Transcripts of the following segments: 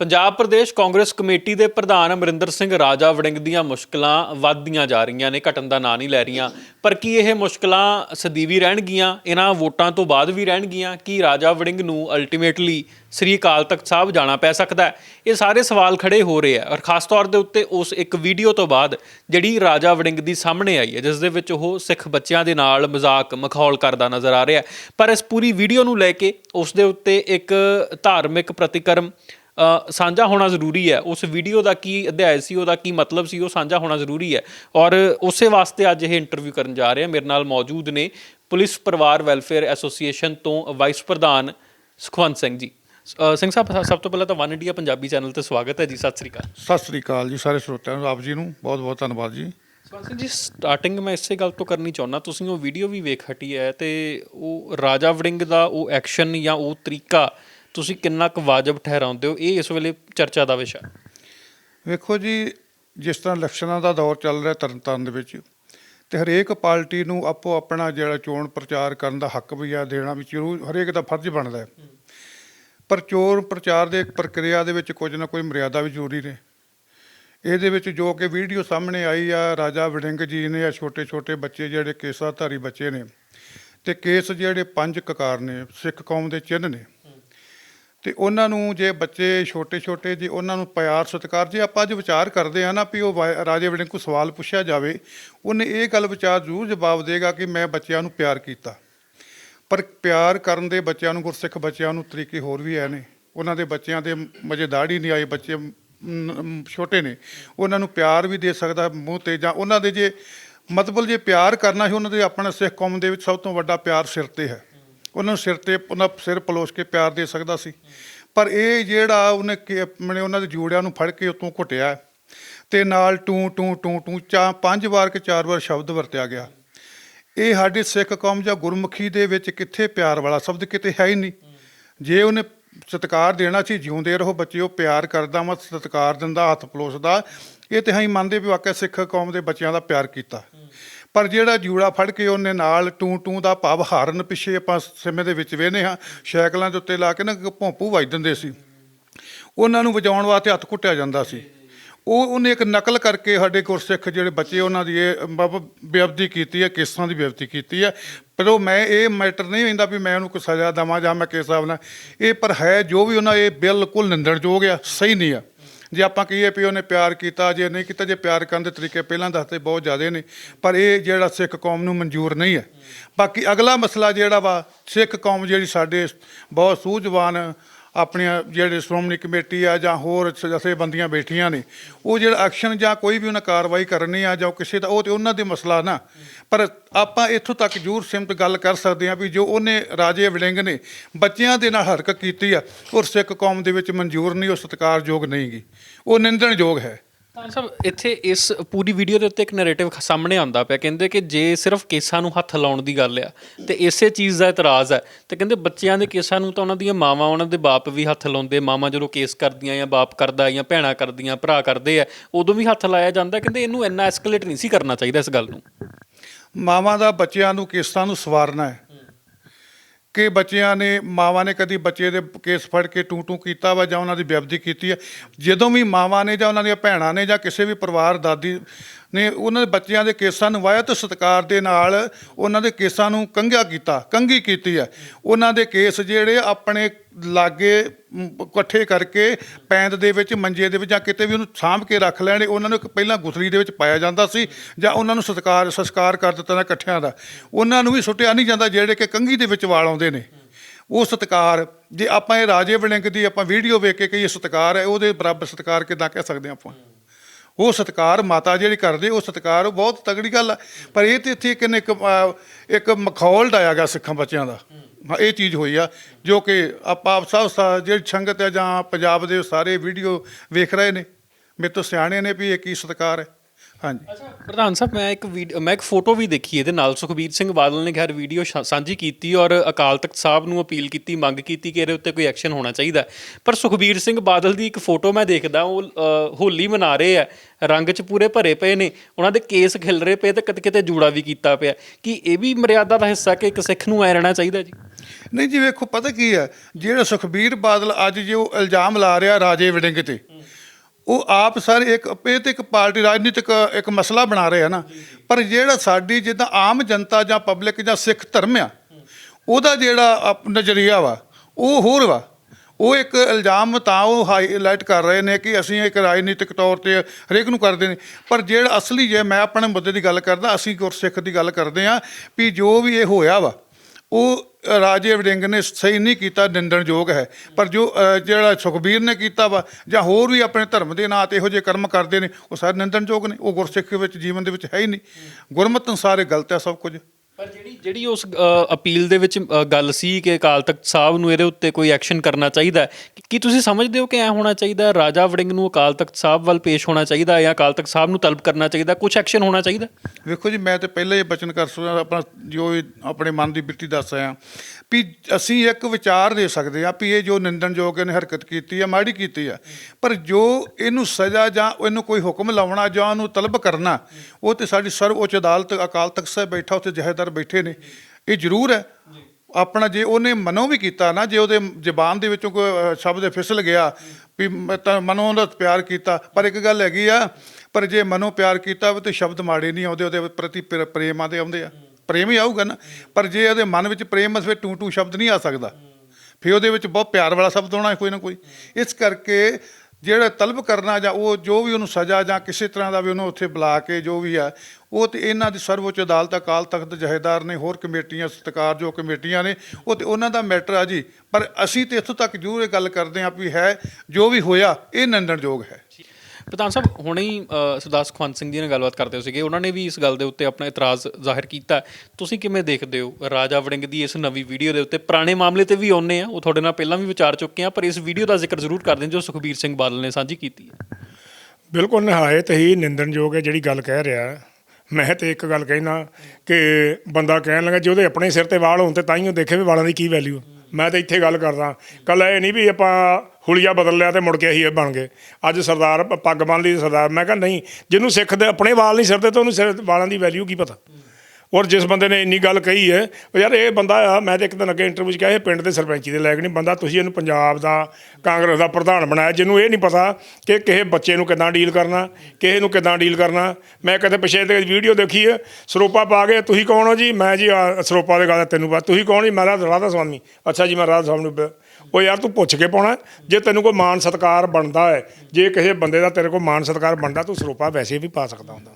Punjab Pradesh Congress committee ਦੇ ਪ੍ਰਧਾਨ ਅਮਰਿੰਦਰ ਸਿੰਘ ਰਾਜਾ ਵੜਿੰਗ ਦੀਆਂ ਮੁਸ਼ਕਲਾਂ ਵੱਧਦੀਆਂ ਜਾ ਰਹੀਆਂ ਨੇ, ਘਟਣ ਦਾ ਨਾਂ ਨਹੀਂ ਲੈ ਰਹੀਆਂ। ਪਰ ਕੀ ਇਹ ਮੁਸ਼ਕਲਾਂ ਸਦੀਵੀ ਰਹਿਣਗੀਆਂ? ਇਹਨਾਂ ਵੋਟਾਂ ਤੋਂ ਬਾਅਦ ਵੀ ਰਹਿਣਗੀਆਂ? ਕੀ ਰਾਜਾ ਵੜਿੰਗ ਨੂੰ ਅਲਟੀਮੇਟਲੀ ਸ੍ਰੀ ਅਕਾਲ ਤਖਤ ਸਾਹਿਬ ਜਾਣਾ ਪੈ ਸਕਦਾ ਹੈ? ਇਹ ਸਾਰੇ ਸਵਾਲ ਖੜੇ ਹੋ ਰਹੇ ਆ ਔਰ ਖਾਸ ਤੌਰ ਦੇ ਉੱਤੇ ਉਸ ਇੱਕ ਵੀਡੀਓ ਤੋਂ ਬਾਅਦ ਜਿਹੜੀ ਰਾਜਾ ਵੜਿੰਗ ਦੀ ਸਾਹਮਣੇ ਆਈ ਹੈ, ਜਿਸ ਦੇ ਵਿੱਚ ਉਹ ਸਿੱਖ ਬੱਚਿਆਂ ਦੇ ਨਾਲ ਮਜ਼ਾਕ ਮਖੌਲ ਕਰਦਾ ਨਜ਼ਰ ਆ ਰਿਹਾ ਪਰ ਇਸ ਪੂਰੀ ਵੀਡੀਓ ਨੂੰ ਲੈ ਕੇ ਉਸ ਦੇ ਉੱਤੇ ਇੱਕ ਧਾਰਮਿਕ ਪ੍ਰਤੀਕਰਮ ਸਾਂਝਾ ਹੋਣਾ ਜ਼ਰੂਰੀ ਹੈ। ਉਸ ਵੀਡੀਓ ਦਾ ਕੀ ਅਧਿਆਇ ਸੀ ਉਹਦਾ ਕੀ ਮਤਲਬ ਸੀ ਉਹ ਸਾਂਝਾ ਹੋਣਾ ਜ਼ਰੂਰੀ ਹੈ। ਔਰ ਉਸੇ ਵਾਸਤੇ ਅੱਜ ਇਹ ਇੰਟਰਵਿਊ ਕਰਨ ਜਾ ਰਹੇ ਹਾਂ। ਮੇਰੇ ਨਾਲ ਮੌਜੂਦ ਨੇ ਪੁਲਿਸ ਪਰਿਵਾਰ ਵੈਲਫੇਅਰ ਐਸੋਸੀਏਸ਼ਨ ਤੋਂ ਵਾਈਸ ਪ੍ਰਧਾਨ ਸੁਖਵੰਤ ਸਿੰਘ ਜੀ। ਸਿੰਘ ਸਾਹਿਬ ਸਭ ਤੋਂ ਪਹਿਲਾਂ ਤਾਂ ਵਨ ਇੰਡੀਆ ਪੰਜਾਬੀ ਚੈਨਲ ਤੇ ਸਵਾਗਤ ਹੈ ਜੀ। ਸਤਿ ਸ੍ਰੀ ਅਕਾਲ। ਸਤਿ ਸ੍ਰੀ ਅਕਾਲ ਜੀ ਸਾਰੇ ਸਰੋਤਿਆਂ ਨੂੰ ਆਪ ਜੀ ਨੂੰ ਬਹੁਤ ਬਹੁਤ ਧੰਨਵਾਦ ਜੀ। ਸਿੰਘ ਜੀ ਸਟਾਰਟਿੰਗ ਮੈਂ ਇਸੇ ਗੱਲ ਤੋਂ ਕਰਨੀ ਚਾਹੁੰਦਾ ਤੁਸੀਂ ਉਹ ਵੀਡੀਓ ਵੀ ਵੇਖ ਹਟੀ ਹੈ ਤੇ ਉਹ ਰਾਜਾ ਵੜਿੰਗ ਦਾ ਉਹ ਐਕਸ਼ਨ ਜਾਂ ਉਹ ਤਰੀਕਾ ਤੁਸੀਂ ਕਿੰਨਾ ਕੁ ਵਾਜਬ ਠਹਿਰਾਉਂਦੇ ਹੋ? ਇਹ ਇਸ ਵੇਲੇ ਚਰਚਾ ਦਾ ਵਿਸ਼ਾ ਵੇਖੋ ਜੀ, ਜਿਸ ਤਰ੍ਹਾਂ ਇਲੈਕਸ਼ਨਾਂ ਦਾ ਦੌਰ ਚੱਲ ਰਿਹਾ ਤਰਨਤਾਰਨ ਦੇ ਵਿੱਚ, ਤੇ ਹਰੇਕ ਪਾਰਟੀ ਨੂੰ ਆਪੋ ਆਪਣਾ ਜਿਹੜਾ ਚੋਣ ਪ੍ਰਚਾਰ ਕਰਨ ਦਾ ਹੱਕ ਵੀ ਆ, ਦੇਣਾ ਵੀ ਜ਼ਰੂਰ, ਹਰੇਕ ਦਾ ਫਰਜ਼ ਬਣਦਾ ਹੈ। ਪਰ ਚੋਣ ਪ੍ਰਚਾਰ ਦੇ ਪ੍ਰਕਿਰਿਆ ਦੇ ਵਿੱਚ ਕੁਝ ਨਾ ਕੋਈ ਮਰਿਆਦਾ ਵੀ ਜ਼ਰੂਰੀ ਨੇ। ਇਹਦੇ ਵਿੱਚ ਜੋ ਕਿ ਵੀਡੀਓ ਸਾਹਮਣੇ ਆਈ ਆ, ਰਾਜਾ ਵੜਿੰਗ ਜੀ ਨੇ ਆ ਛੋਟੇ ਛੋਟੇ ਬੱਚੇ ਜਿਹੜੇ ਕੇਸਾਧਾਰੀ ਬੱਚੇ ਨੇ, ਤੇ ਕੇਸ ਜਿਹੜੇ ਪੰਜ ਕਕਾਰ ਨੇ, ਸਿੱਖ ਕੌਮ ਦੇ ਚਿੰਨ੍ਹ ਨੇ ਤੇ ਉਹਨਾਂ ਨੂੰ ਜੇ ਬੱਚੇ ਛੋਟੇ ਛੋਟੇ ਜੇ ਉਹਨਾਂ ਨੂੰ ਪਿਆਰ, ਸਤਿਕਾਰ, ਜੇ ਆਪਾਂ ਅੱਜ ਵਿਚਾਰ ਕਰਦੇ ਆ ਨਾ ਵੀ ਉਹ ਵਾ- ਰਾਜੇ ਵੜਿੰਗ ਕੋਲ ਸਵਾਲ ਪੁੱਛਿਆ ਜਾਵੇ, ਉਹਨੇ ਇਹ ਗੱਲ ਵਿਚਾਰ ਜ਼ਰੂਰ ਜਵਾਬ ਦੇਗਾ ਕਿ ਮੈਂ ਬੱਚਿਆਂ ਨੂੰ ਪਿਆਰ ਕੀਤਾ। ਪਰ ਪਿਆਰ ਕਰਨ ਦੇ ਬੱਚਿਆਂ ਨੂੰ, ਗੁਰਸਿੱਖ ਬੱਚਿਆਂ ਨੂੰ ਤਰੀਕੇ ਹੋਰ ਵੀ ਹੈ ਨੇ। ਉਹਨਾਂ ਦੇ ਬੱਚਿਆਂ ਦੇ ਮਜੇ ਦਾੜੀ ਨਹੀਂ ਆਏ, ਬੱਚੇ ਛੋਟੇ ਨੇ। ਉਹਨਾਂ ਨੂੰ ਪਿਆਰ ਵੀ ਦੇ ਸਕਦਾ ਮੂੰਹ ਤੇ ਜਾਂ ਉਹਨਾਂ ਦੇ ਜੇ ਮਤਲਬ ਜੇ ਪਿਆਰ ਕਰਨਾ ਸੀ ਉਹਨਾਂ ਦੇ ਆਪਣਾ ਸਿੱਖ ਕੌਮ ਦੇ ਵਿੱਚ ਸਭ ਤੋਂ ਵੱਡਾ ਪਿਆਰ ਸਿਰ ਤੇ ਹੈ। ਉਹਨਾਂ ਨੂੰ ਸਿਰ ਤੇ ਉਹਨਾਂ ਸਿਰ ਪਲੋਸ ਕੇ ਪਿਆਰ ਦੇ ਸਕਦਾ ਸੀ। ਪਰ ਇਹ ਜਿਹੜਾ ਉਹਨੇ ਕਿ ਆਪਣੇ ਉਹਨਾਂ ਦੇ ਜੋੜਿਆਂ ਨੂੰ ਫੜ ਕੇ ਉਤੋਂ ਘੁੱਟਿਆ ਤੇ ਨਾਲ ਟੂ ਟੂ ਟੂ ਟੂ ਚਾ ਪੰਜ ਵਾਰ ਕਿ ਚਾਰ ਵਾਰ ਸ਼ਬਦ ਵਰਤਿਆ ਗਿਆ। ਇਹ ਸਾਡੇ ਸਿੱਖ ਕੌਮ ਜਾਂ ਗੁਰਮੁਖੀ ਦੇ ਵਿੱਚ ਕਿੱਥੇ ਪਿਆਰ ਵਾਲਾ ਸ਼ਬਦ ਕਿਤੇ ਹੈ ਹੀ ਨਹੀਂ। ਜੇ ਉਹਨੇ ਸਤਿਕਾਰ ਦੇਣਾ ਸੀ, ਜਿਉਂਦੇ ਰਹੋ ਬੱਚਿਓ ਪਿਆਰ ਕਰਦਾ ਮੈਂ ਸਤਿਕਾਰ ਦਿੰਦਾ, ਹੱਥ ਪਲੋਸਦਾ। ਇਹ ਤੇ ਅਸੀਂ ਮੰਨਦੇ ਵੀ ਵਾਕਿਆ ਸਿੱਖ ਕੌਮ ਦੇ ਬੱਚਿਆਂ ਦਾ ਪਿਆਰ ਕੀਤਾ। ਪਰ ਜਿਹੜਾ ਜੂੜਾ ਫੜ ਕੇ ਉਹਨੇ ਨਾਲ ਟੂ ਟੂ ਦਾ ਭਾਵ ਹਾਰਨ ਪਿੱਛੇ ਆਪਾਂ ਸਮੇਂ ਦੇ ਵਿੱਚ ਵੇਨੇ ਹਾਂ ਸਾਈਕਲਾਂ ਦੇ ਉੱਤੇ ਲਾ ਕੇ ਨਾ ਭੌਂਪੂ ਵੱਜ ਦਿੰਦੇ ਸੀ। ਉਹਨਾਂ ਨੂੰ ਵਜਾਉਣ ਵਾਸਤੇ ਹੱਥ ਘੁੱਟਿਆ ਜਾਂਦਾ ਸੀ। ਉਹ, ਉਹਨੇ ਇੱਕ ਨਕਲ ਕਰਕੇ ਸਾਡੇ ਗੁਰਸਿੱਖ ਜਿਹੜੇ ਬੱਚੇ ਉਹਨਾਂ ਦੀ ਇਹ ਬ- ਬੇਅਦਬੀ ਕੀਤੀ ਹੈ, ਕੇਸਾਂ ਦੀ ਬੇਅਦਬੀ ਕੀਤੀ ਹੈ। ਪਰ ਉਹ ਮੈਂ ਇਹ ਮੈਟਰ ਨਹੀਂ ਹੁੰਦਾ ਵੀ ਮੈਂ ਉਹਨੂੰ ਕੋਈ ਸਜ਼ਾ ਦੇਵਾਂ ਜਾਂ ਮੈਂ ਕਿਸ ਹਿਸਾਬ ਨਾਲ ਇਹ ਪਰ ਹੈ ਜੋ ਵੀ ਉਹਨਾਂ, ਇਹ ਬਿਲਕੁਲ ਨਿੰਦਣਯੋਗ ਆ, ਸਹੀ ਨਹੀਂ ਆ। ਜੇ ਆਪਾਂ ਕਹੀਏ ਵੀ ਉਹਨੇ ਪਿਆਰ ਕੀਤਾ, ਜੇ ਨਹੀਂ ਕੀਤਾ, ਜੇ ਪਿਆਰ ਕਰਨ ਦੇ ਤਰੀਕੇ ਪਹਿਲਾਂ ਦੱਸਦੇ ਬਹੁਤ ਜ਼ਿਆਦੇ ਨੇ, ਪਰ ਇਹ ਜਿਹੜਾ ਸਿੱਖ ਕੌਮ ਨੂੰ ਮਨਜ਼ੂਰ ਨਹੀਂ ਹੈ। ਬਾਕੀ ਅਗਲਾ ਮਸਲਾ ਜਿਹੜਾ ਵਾ, ਸਿੱਖ ਕੌਮ ਜਿਹੜੀ ਸਾਡੇ ਬਹੁਤ ਸੂਝਵਾਨ ਆਪਣੀਆਂ ਜਿਹੜੇ ਸ਼੍ਰੋਮਣੀ ਕਮੇਟੀ ਆ ਜਾਂ ਹੋਰ ਜਥੇਬੰਦੀਆਂ ਬੈਠੀਆਂ ਨੇ, ਉਹ ਜਿਹੜਾ ਐਕਸ਼ਨ ਜਾਂ ਕੋਈ ਵੀ ਉਹਨਾਂ ਕਾਰਵਾਈ ਕਰਨੀ ਆ ਜਾਂ ਕਿਸੇ ਦਾ, ਉਹ ਤੇ ਉਹਨਾਂ ਦੇ ਮਸਲਾ ਨਾ। ਪਰ ਆਪਾਂ ਇੱਥੋਂ ਤੱਕ ਜ਼ਰੂਰ ਸਿਮਤ ਗੱਲ ਕਰ ਸਕਦੇ ਹਾਂ ਵੀ ਜੋ ਉਹਨੇ ਰਾਜੇ ਵੜਿੰਗ ਨੇ ਬੱਚਿਆਂ ਦੇ ਨਾਲ ਹਰਕਤ ਕੀਤੀ ਆ, ਉਹ ਸਿੱਖ ਕੌਮ ਦੇ ਵਿੱਚ ਮਨਜ਼ੂਰ ਨਹੀਂ, ਉਹ ਸਤਿਕਾਰਯੋਗ ਨਹੀਂਗੀ। ਉਹ ਨਿੰਦਣਯੋਗ ਹੈ। ਸਭ ਇੱਥੇ ਇਸ ਪੂਰੀ ਵੀਡੀਓ ਦੇ ਉੱਤੇ ਇੱਕ ਨੈਰੇਟਿਵ ਸਾਹਮਣੇ ਆਉਂਦਾ ਪਿਆ, ਕਹਿੰਦੇ ਕਿ ਜੇ ਸਿਰਫ ਕੇਸਾਂ ਨੂੰ ਹੱਥ ਲਾਉਣ ਦੀ ਗੱਲ ਆ, ਤੇ ਇਸੇ ਚੀਜ਼ ਦਾ ਇਤਰਾਜ਼ ਹੈ ਤੇ ਕਹਿੰਦੇ ਬੱਚਿਆਂ ਦੇ ਕੇਸਾਂ ਨੂੰ ਤਾਂ ਉਹਨਾਂ ਦੀਆਂ ਮਾਵਾਂ, ਉਹਨਾਂ ਦੇ ਬਾਪ ਵੀ ਹੱਥ ਲਾਉਂਦੇ, ਮਾਵਾਂ ਜਦੋਂ ਕੇਸ ਕਰਦੀਆਂ ਜਾਂ ਬਾਪ ਕਰਦਾ ਜਾਂ ਭੈਣਾਂ ਕਰਦੀਆਂ, ਭਰਾ ਕਰਦੇ ਆ, ਉਦੋਂ ਵੀ ਹੱਥ ਲਾਇਆ ਜਾਂਦਾ। ਕਹਿੰਦੇ ਇਹਨੂੰ ਇੰਨਾ ਐਸਕੇਲੇਟ ਨਹੀਂ ਸੀ ਕਰਨਾ ਚਾਹੀਦਾ ਇਸ ਗੱਲ ਨੂੰ। ਮਾਵਾਂ ਦਾ ਬੱਚਿਆਂ ਨੂੰ ਕੇਸਾਂ ਨੂੰ ਸਵਾਰਨਾ ਹੈ। ਕਿ ਬੱਚਿਆਂ ਨੇ, ਮਾਵਾਂ ਨੇ ਕਦੀ ਬੱਚੇ ਦੇ ਕੇਸ ਫੜ ਕੇ ਟੂ ਟੂ ਕੀਤਾ ਵਾ ਜਾਂ ਉਹਨਾਂ ਦੀ ਬੇਅਦਬੀ ਕੀਤੀ ਹੈ ਜਦੋਂ ਵੀ ਮਾਵਾਂ ਨੇ ਜਾਂ ਉਹਨਾਂ ਦੀਆਂ ਭੈਣਾਂ ਨੇ ਜਾਂ ਕਿਸੇ ਵੀ ਪਰਿਵਾਰ, ਦਾਦੀ ਨੇ ਉਹਨਾਂ ਦੇ ਬੱਚਿਆਂ ਦੇ ਕੇਸਾਂ ਨੂੰ ਵਾਇਆ ਤੇ ਸਤਿਕਾਰ ਦੇ ਨਾਲ ਉਹਨਾਂ ਦੇ ਕੇਸਾਂ ਨੂੰ ਕੰਘਿਆ ਕੀਤਾ, ਕੰਘੀ ਕੀਤੀ ਹੈ। ਉਹਨਾਂ ਦੇ ਕੇਸ ਜਿਹੜੇ ਆਪਣੇ ਲਾਗੇ ਇਕੱਠੇ ਕਰਕੇ ਪੈਂਦ ਦੇ ਵਿੱਚ, ਮੰਜੇ ਦੇ ਵਿੱਚ ਜਾਂ ਕਿਤੇ ਵੀ ਉਹਨੂੰ ਸਾਂਭ ਕੇ ਰੱਖ ਲੈਣੇ ਉਹਨਾਂ ਨੂੰ ਇੱਕ ਪਹਿਲਾਂ ਗੁਥਲੀ ਦੇ ਵਿੱਚ ਪਾਇਆ ਜਾਂਦਾ ਸੀ ਜਾਂ ਉਹਨਾਂ ਨੂੰ ਸਤਿਕਾਰ, ਸੰਸਕਾਰ ਕਰ ਦਿੱਤਾ ਨਾ ਇਕੱਠਿਆਂ ਦਾ। ਉਹਨਾਂ ਨੂੰ ਵੀ ਸੁੱਟਿਆ ਨਹੀਂ ਜਾਂਦਾ ਜਿਹੜੇ ਕਿ ਕੰਘੀ ਦੇ ਵਿੱਚ ਵਾਲ ਆਉਂਦੇ ਨੇ। ਉਹ ਸਤਿਕਾਰ, ਜੇ ਆਪਾਂ ਇਹ ਰਾਜੇ ਵੜਿੰਗ ਦੀ ਆਪਾਂ ਵੀਡੀਓ ਵੇਖ ਕੇ ਕਹੀਏ ਸਤਿਕਾਰ ਹੈ, ਉਹਦੇ ਬਰਾਬਰ ਸਤਿਕਾਰ ਕਿਦਾਂ ਕਹਿ ਸਕਦੇ ਹਾਂ ਆਪਾਂ? ਉਹ ਸਤਿਕਾਰ ਮਾਤਾ ਜਿਹੜੀ ਕਰਦੇ ਉਹ ਸਤਿਕਾਰ ਉਹ ਬਹੁਤ ਤਗੜੀ ਗੱਲ ਆ। ਪਰ ਇਹ ਤੇ ਇੱਥੇ ਕਿਨੇ ਇੱਕ ਅਹ, ਇੱਕ ਮਖੌਲ ਡਾਇਆ ਗਿਆ ਸਿੱਖਾਂ ਬੱਚਿਆਂ ਦਾ। ਹਾਂ, ਇਹ ਚੀਜ਼ ਹੋਈ ਆ ਜੋ ਕਿ ਆਪਾਂ ਆਪ ਸਭ ਸਾ- ਜਿਹੜੀ ਸੰਗਤ ਹੈ ਜਾਂ ਪੰਜਾਬ ਦੇ ਸਾਰੇ ਵੀਡੀਓ ਵੇਖ ਰਹੇ ਨੇ ਮੇਰੇ ਤੋਂ ਸਿਆਣੇ ਨੇ ਵੀ ਇਹ ਕੀ ਸਤਿਕਾਰ ਹੈ। ਹਾਂਜੀ। ਅੱਛਾ ਪ੍ਰਧਾਨ ਸਾਹਿਬ ਮੈਂ ਇੱਕ ਵੀਡੀਓ ਮੈਂ ਇੱਕ ਫੋਟੋ ਵੀ ਦੇਖੀ ਇਹਦੇ ਨਾਲ। ਸੁਖਬੀਰ ਸਿੰਘ ਬਾਦਲ ਨੇ ਖੈਰ ਵੀਡੀਓ ਸਾਂਝੀ ਕੀਤੀ ਔਰ ਅਕਾਲ ਤਖਤ ਸਾਹਿਬ ਨੂੰ ਅਪੀਲ ਕੀਤੀ ਮੰਗ ਕੀਤੀ ਕਿ ਇਹਦੇ ਉੱਤੇ ਕੋਈ ਐਕਸ਼ਨ ਹੋਣਾ ਚਾਹੀਦਾ। ਪਰ ਸੁਖਬੀਰ ਸਿੰਘ ਬਾਦਲ ਦੀ ਇੱਕ ਫੋਟੋ ਮੈਂ ਦੇਖਦਾ ਉਹ ਹੋਲੀ ਮਨਾ ਰਹੇ ਆ ਰੰਗ 'ਚ ਪੂਰੇ ਭਰੇ ਪਏ ਨੇ ਉਹਨਾਂ ਦੇ ਕੇਸ ਖਿਲ ਰਹੇ ਪਏ ਤੇ ਕਿਤੇ ਕਿਤੇ ਜੂੜਾ ਵੀ ਕੀਤਾ ਪਿਆ। ਕੀ ਇਹ ਵੀ ਮਰਿਆਦਾ ਦਾ ਹਿੱਸਾ ਕਿ ਇੱਕ ਸਿੱਖ ਨੂੰ ਐ ਰਹਿਣਾ ਚਾਹੀਦਾ ਜੀ? ਨਹੀਂ ਜੀ ਵੇਖੋ ਪਤਾ ਕੀ ਹੈ? ਜਿਹੜਾ ਸੁਖਬੀਰ ਬਾਦਲ ਅੱਜ ਜੋ ਇਲਜ਼ਾਮ ਲਾ ਰਿਹਾ ਰਾਜੇ ਵੜਿੰਗ ਤੇ ਉਹ ਆਪ ਸਾਰੇ ਇੱਕ ਇਹ ਤੇ ਇੱਕ ਪਾਰਟੀ ਰਾਜਨੀਤਿਕ ਇੱਕ ਮਸਲਾ ਬਣਾ ਰਹੇ ਨਾ। ਪਰ ਜਿਹੜਾ ਸਾਡੀ ਜਿੱਦਾਂ ਆਮ ਜਨਤਾ ਜਾਂ ਪਬਲਿਕ ਜਾਂ ਸਿੱਖ ਧਰਮ ਆ ਉਹਦਾ ਜਿਹੜਾ ਨਜ਼ਰੀਆ ਵਾ ਉਹ ਹੋਰ ਵਾ। ਉਹ ਇੱਕ ਇਲਜ਼ਾਮ ਤਾਂ ਉਹ ਹਾਈਲਾਈਟ ਕਰ ਰਹੇ ਨੇ ਕਿ ਅਸੀਂ ਇੱਕ ਰਾਜਨੀਤਿਕ ਤੌਰ ਤੇ ਹਰੇਕ ਨੂੰ ਕਰਦੇ ਨੇ। ਪਰ ਜਿਹੜਾ ਅਸਲੀ ਜੇ ਮੈਂ ਆਪਣੇ ਮੁੱਦੇ ਦੀ ਗੱਲ ਕਰਦਾ ਅਸੀਂ ਗੁਰਸਿੱਖ ਦੀ ਗੱਲ ਕਰਦੇ ਆ ਵੀ ਜੋ ਵੀ ਇਹ ਹੋਇਆ ਵਾ ਉਹ ਰਾਜੇ ਵੜਿੰਗ ਨੇ ਸਹੀ ਨਹੀਂ ਕੀਤਾ, ਨਿੰਦਣਯੋਗ ਹੈ। ਪਰ ਜੋ ਜਿਹੜਾ ਸੁਖਬੀਰ ਨੇ ਕੀਤਾ ਵਾ, ਜਾਂ ਹੋਰ ਵੀ ਆਪਣੇ ਧਰਮ ਦੇ ਨਾਂ ਤੇ ਇਹੋ ਜਿਹੇ ਕਰਮ ਕਰਦੇ ਨੇ, ਉਹ ਸਾਰੇ ਨਿੰਦਣਯੋਗ ਨੇ, ਉਹ ਗੁਰਸਿੱਖ ਵਿੱਚ, ਜੀਵਨ ਦੇ ਵਿੱਚ ਹੈ ਹੀ ਨਹੀਂ। ਗੁਰਮਤਿ ਅਨੁਸਾਰ ਇਹ ਗਲਤ ਹੈ ਸਭ ਕੁਝ। ਪਰ ਜਿਹੜੀ ਜਿਹੜੀ ਉਸ ਅਪੀਲ ਦੇ ਵਿੱਚ ਗੱਲ ਸੀ ਕਿ ਅਕਾਲ ਤਖਤ ਸਾਹਿਬ ਨੂੰ ਇਹਦੇ ਉੱਤੇ ਕੋਈ ਐਕਸ਼ਨ ਕਰਨਾ ਚਾਹੀਦਾ ਹੈ, ਕੀ ਤੁਸੀਂ ਸਮਝਦੇ ਹੋ ਕਿ ਐ ਹੋਣਾ ਚਾਹੀਦਾ ਰਾਜਾ ਵੜਿੰਗ ਨੂੰ ਅਕਾਲ ਤਖਤ ਸਾਹਿਬ ਵੱਲ ਪੇਸ਼ ਹੋਣਾ ਚਾਹੀਦਾ ਜਾਂ ਅਕਾਲ ਤਖਤ ਸਾਹਿਬ ਨੂੰ ਤਲਬ ਕਰਨਾ ਚਾਹੀਦਾ? ਕੁਝ ਐਕਸ਼ਨ ਹੋਣਾ ਚਾਹੀਦਾ? ਵੇਖੋ ਜੀ, ਮੈਂ ਤੇ ਪਹਿਲਾਂ ਹੀ ਬਚਨ ਕਰ ਸਕਦਾ, ਆਪਣਾ ਜੋ ਆਪਣੇ ਮਨ ਦੀ ਬਿਰਤੀ ਦੱਸ ਰਿਹਾ। ਵੀ ਅਸੀਂ ਇੱਕ ਵਿਚਾਰ ਦੇ ਸਕਦੇ ਆ ਵੀ ਇਹ ਜੋ ਨਿੰਦਣਯੋਗ ਇਹਨੇ ਹਰਕਤ ਕੀਤੀ ਆ ਮਾੜੀ ਕੀਤੀ ਆ ਪਰ ਜੋ ਇਹਨੂੰ ਸਜ਼ਾ ਜਾਂ ਇਹਨੂੰ ਕੋਈ ਹੁਕਮ ਲਾਉਣਾ ਜਾਂ ਉਹਨੂੰ ਤਲਬ ਕਰਨਾ, ਉਹ ਤੇ ਸਾਡੀ ਸਰਵਉੱਚ ਅਦਾਲਤ ਅਕਾਲ ਤਖਤ ਸਾਹਿਬ ਬੈਠਾ ਉੱਥੇ ਜਹੇਦਾਰ ਬੈਠੇ ਨੇ। ਇਹ ਜ਼ਰੂਰ ਹੈ। ਆਪਣਾ ਜੇ ਉਹਨੇ ਮਨੋਂ ਵੀ ਕੀਤਾ ਨਾ, ਜੇ ਉਹਦੇ ਜ਼ਬਾਨ ਦੇ ਵਿੱਚੋਂ ਕੋਈ ਸ਼ਬਦ ਫਿਸਲ ਗਿਆ, ਵੀ ਤਾਂ ਮਨੋਂ ਦਾ ਪਿਆਰ ਕੀਤਾ। ਪਰ ਇੱਕ ਗੱਲ ਹੈਗੀ ਆ, ਪਰ ਜੇ ਮਨੋਂ ਪਿਆਰ ਕੀਤਾ ਵੀ ਤੇ ਸ਼ਬਦ ਮਾੜੇ ਨਹੀਂ ਆਉਂਦੇ, ਉਹਦੇ ਪ੍ਰਤੀ ਪ੍ਰੇ- ਪ੍ਰੇਮ ਆਦੇ ਆਉਂਦੇ ਆ। ਪ੍ਰੇਮ ਹੀ ਆਊਗਾ ਨਾ। ਪਰ ਜੇ ਉਹਦੇ ਮਨ ਵਿੱਚ ਪ੍ਰੇਮ ਆ, ਫਿਰ ਟੂ ਟੂ ਸ਼ਬਦ ਨਹੀਂ ਆ ਸਕਦਾ। ਫਿਰ ਉਹਦੇ ਵਿੱਚ ਬਹੁਤ ਪਿਆਰ ਵਾਲਾ ਸ਼ਬਦ ਹੋਣਾ ਕੋਈ ਨਾ ਕੋਈ। ਇਸ ਕਰਕੇ ਜਿਹੜਾ ਤਲਬ ਕਰਨਾ ਜਾਂ ਉਹ ਜੋ ਵੀ ਉਹਨੂੰ ਸਜ਼ਾ ਜਾਂ ਕਿਸੇ ਤਰ੍ਹਾਂ ਦਾ ਵੀ ਉਹਨੂੰ ਉੱਥੇ ਬੁਲਾ ਕੇ ਜੋ ਵੀ ਆ ਉਹ ਤੇ ਇਹਨਾਂ ਦੀ ਸਰਵਉੱਚ ਅਦਾਲਤ, ਅਕਾਲ ਤਖਤ ਜਹੇਦਾਰ ਨੇ, ਹੋਰ ਕਮੇਟੀਆਂ ਸਤਿਕਾਰਯੋਗ ਕਮੇਟੀਆਂ ਨੇ, ਉਹ ਤੇ ਉਹਨਾਂ ਦਾ ਮੈਟਰ ਆ ਜੀ। ਪਰ ਅਸੀਂ ਤੇ ਇੱਥੋਂ ਤੱਕ ਜ਼ਰੂਰ ਇਹ ਗੱਲ ਕਰਦੇ ਹਾਂ ਵੀ ਹੈ, ਜੋ ਵੀ ਹੋਇਆ, ਇਹ ਨਿੰਦਣਯੋਗ ਹੈ। ਪ੍ਰਧਾਨ ਸਾਹਿਬ, ਹੁਣੇ ਹੀ ਸਰਦਾਰ ਸੁਖਵੰਤ ਸਿੰਘ ਜੀ ਨਾਲ ਗੱਲਬਾਤ ਕਰਦੇ ਸੀਗੇ, ਉਹਨਾਂ ਨੇ ਵੀ ਇਸ ਗੱਲ ਦੇ ਉੱਤੇ ਆਪਣਾ ਇਤਰਾਜ਼ ਜ਼ਾਹਿਰ ਕੀਤਾ। ਤੁਸੀਂ ਕਿਵੇਂ ਦੇਖਦੇ ਹੋ ਰਾਜਾ ਵੜਿੰਗ ਦੀ ਇਸ ਨਵੀਂ ਵੀਡੀਓ ਦੇ ਉੱਤੇ? ਪੁਰਾਣੇ ਮਾਮਲੇ ਤੇ ਵੀ ਆਉਨੇ ਆ, ਉਹ ਤੁਹਾਡੇ ਨਾਲ ਪਹਿਲਾਂ ਵੀ ਵਿਚਾਰ ਚੁੱਕੇ ਆ, ਪਰ ਇਸ ਵੀਡੀਓ ਦਾ ਜ਼ਿਕਰ ਜ਼ਰੂਰ ਕਰਦੇ ਜੋ ਸੁਖਬੀਰ ਸਿੰਘ ਬਾਦਲ ਨੇ ਸਾਂਝੀ ਕੀਤੀ ਹੈ। ਬਿਲਕੁਲ ਨਿਹਾਇਤ ਹੀ ਨਿੰਦਣਯੋਗ ਹੈ ਜਿਹੜੀ ਗੱਲ ਕਹਿ ਰਿਹਾ। ਮੈਂ ਤੇ ਇੱਕ ਗੱਲ ਕਹਿਣਾ ਕਿ ਬੰਦਾ ਕਹਿਣ ਲੱਗਾ, ਜੇ ਉਹਦੇ ਆਪਣੇ ਸਿਰ ਤੇ ਵਾਲ ਹੋਣ ਤੇ ਉਹ ਦੇਖੇ ਵੀ ਵਾਲਾਂ ਦੀ ਕੀ ਵੈਲਿਊ ਮੈਂ ਤਾਂ ਇੱਥੇ ਗੱਲ ਕਰਦਾ। ਕੱਲ ਇਹ ਨਹੀਂ ਵੀ ਆਪਾਂ ਹੁਲੀਆ ਬਦਲ ਲਿਆ ਤੇ ਮੁੜ ਕੇ ਅਸੀਂ ਇਹ ਬਣ ਗਏ। ਅੱਜ ਸਰਦਾਰ ਪੱਗ ਬੰਨ ਲਈ ਸਰਦਾਰ, ਮੈਂ ਕਿਹਾ ਨਹੀਂ, ਜਿਹਨੂੰ ਸਿੱਖ ਦੇ ਆਪਣੇ ਵਾਲ ਨਹੀਂ ਸਿਰ ਤੇ ਤਾਂ ਉਹਨੂੰ ਸਿਰ, ਵਾਲਾਂ ਦੀ ਵੈਲਿਊ ਕੀ ਪਤਾ? ਔਰ ਜਿਸ ਬੰਦੇ ਨੇ ਇੰਨੀ ਗੱਲ ਕਹੀ ਹੈ ਯਾਰ ਇਹ ਬੰਦਾ ਆ, ਮੈਂ ਤੇ ਇੱਕ ਦਿਨ ਅੱਗੇ ਇੰਟਰਵਿਊ 'ਚ ਕਿਹਾ, ਇਹ ਪਿੰਡ ਦੇ ਸਰਪੰਚੀ ਦੇ ਲਾਇਕ ਨਹੀਂ ਬੰਦਾ, ਤੁਸੀਂ ਇਹਨੂੰ ਪੰਜਾਬ ਦਾ ਕਾਂਗਰਸ ਦਾ ਪ੍ਰਧਾਨ ਬਣਾਇਆ, ਜਿਹਨੂੰ ਇਹ ਨਹੀਂ ਪਤਾ ਕਿ ਕਿਸੇ ਬੱਚੇ ਨੂੰ ਕਿੱਦਾਂ ਡੀਲ ਕਰਨਾ, ਕਿਸੇ ਨੂੰ ਕਿੱਦਾਂ ਡੀਲ ਕਰਨਾ। ਮੈਂ ਕਦੇ ਪਿਛੇ ਤੇ ਵੀਡੀਓ ਦੇਖੀ ਹੈ, ਸਰੋਪਾ ਪਾ ਕੇ, ਤੁਸੀਂ ਕੌਣ ਹੋ ਜੀ? ਮੈਂ ਜੀ ਆਹ ਸਰੋਪਾ ਦੇ ਗੱਲ ਤੈਨੂੰ ਪਤਾ ਤੁਸੀਂ ਕੌਣ ਜੀ? ਮੈਂ ਰਾਧਾ ਰਾਧਾ ਸਵਾਮੀ। ਅੱਛਾ ਜੀ, ਮੈਂ ਰਾਧਾ ਸਵਾਮੀ ਨੂੰ ਉਹ ਯਾਰ ਤੂੰ ਪੁੱਛ ਕੇ ਪਾਉਣਾ। ਜੇ ਤੈਨੂੰ ਕੋਈ ਮਾਨ ਸਤਕਾਰ ਬਣਦਾ ਹੈ, ਜੇ ਕਿਸੇ ਬੰਦੇ ਦਾ ਤੇਰੇ ਕੋਲ ਮਾਨ ਸਤਕਾਰ ਬਣਦਾ, ਤੂੰ ਸਰੋਪਾ ਵੈਸੇ ਵੀ ਪਾ ਸਕਦਾ ਹੁੰਦਾ।